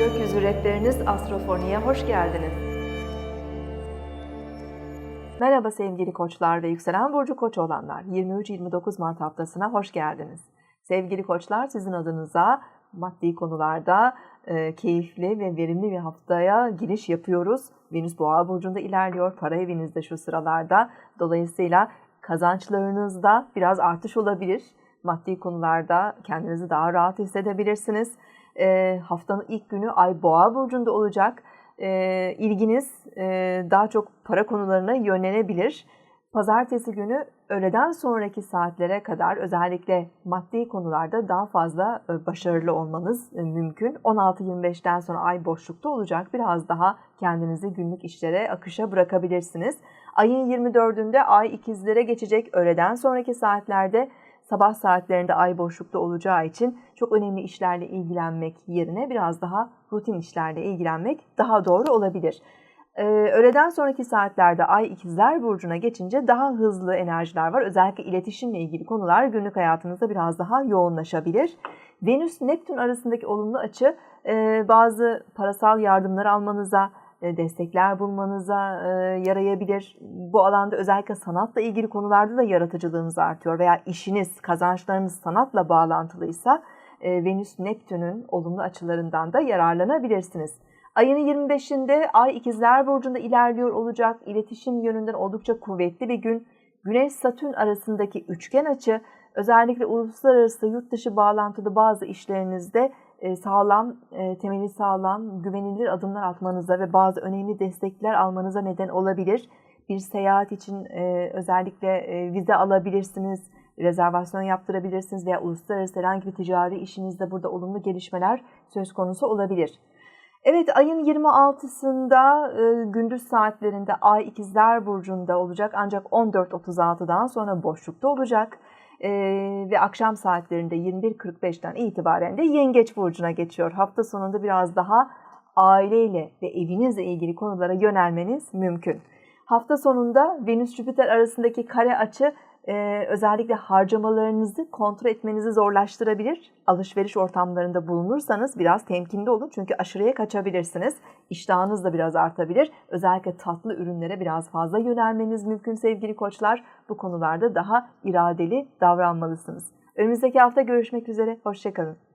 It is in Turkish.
Hedefleriniz Astrofoni'ye hoş geldiniz. Merhaba sevgili koçlar ve yükselen burcu koç olanlar. 23-29 Mart haftasına hoş geldiniz. Sevgili koçlar sizin adınıza maddi konularda e, keyifli ve verimli bir haftaya giriş yapıyoruz. Venüs Boğa burcunda ilerliyor. Para evinizde şu sıralarda. Dolayısıyla kazançlarınızda biraz artış olabilir. Maddi konularda kendinizi daha rahat hissedebilirsiniz. E, haftanın ilk günü Ay Boğa burcunda olacak. E, ilginiz e, daha çok para konularına yönlenebilir. Pazartesi günü öğleden sonraki saatlere kadar özellikle maddi konularda daha fazla e, başarılı olmanız e, mümkün. 16-25'ten sonra ay boşlukta olacak. Biraz daha kendinizi günlük işlere, akışa bırakabilirsiniz. Ayın 24'ünde ay ikizlere geçecek. Öğleden sonraki saatlerde sabah saatlerinde ay boşlukta olacağı için çok önemli işlerle ilgilenmek yerine biraz daha rutin işlerle ilgilenmek daha doğru olabilir. Ee, öğleden sonraki saatlerde Ay ikizler burcuna geçince daha hızlı enerjiler var. Özellikle iletişimle ilgili konular günlük hayatınızda biraz daha yoğunlaşabilir. Venüs-Neptün arasındaki olumlu açı e, bazı parasal yardımlar almanıza, destekler bulmanıza e, yarayabilir. Bu alanda özellikle sanatla ilgili konularda da yaratıcılığınız artıyor veya işiniz, kazançlarınız sanatla bağlantılıysa Venüs-Neptün'ün olumlu açılarından da yararlanabilirsiniz. Ayın 25'inde Ay İkizler Burcu'nda ilerliyor olacak. İletişim yönünden oldukça kuvvetli bir gün. Güneş-Satürn arasındaki üçgen açı özellikle uluslararası yurt dışı bağlantılı bazı işlerinizde sağlam, temeli sağlam, güvenilir adımlar atmanıza ve bazı önemli destekler almanıza neden olabilir. Bir seyahat için özellikle vize alabilirsiniz, rezervasyon yaptırabilirsiniz veya uluslararası herhangi bir ticari işinizde burada olumlu gelişmeler söz konusu olabilir. Evet ayın 26'sında e, gündüz saatlerinde Ay İkizler Burcu'nda olacak ancak 14.36'dan sonra boşlukta olacak. E, ve akşam saatlerinde 21.45'ten itibaren de Yengeç Burcu'na geçiyor. Hafta sonunda biraz daha aileyle ve evinizle ilgili konulara yönelmeniz mümkün. Hafta sonunda Venüs-Jüpiter arasındaki kare açı ee, özellikle harcamalarınızı kontrol etmenizi zorlaştırabilir. Alışveriş ortamlarında bulunursanız biraz temkinli olun çünkü aşırıya kaçabilirsiniz. İştahınız da biraz artabilir. Özellikle tatlı ürünlere biraz fazla yönelmeniz mümkün sevgili koçlar. Bu konularda daha iradeli davranmalısınız. Önümüzdeki hafta görüşmek üzere. Hoşçakalın.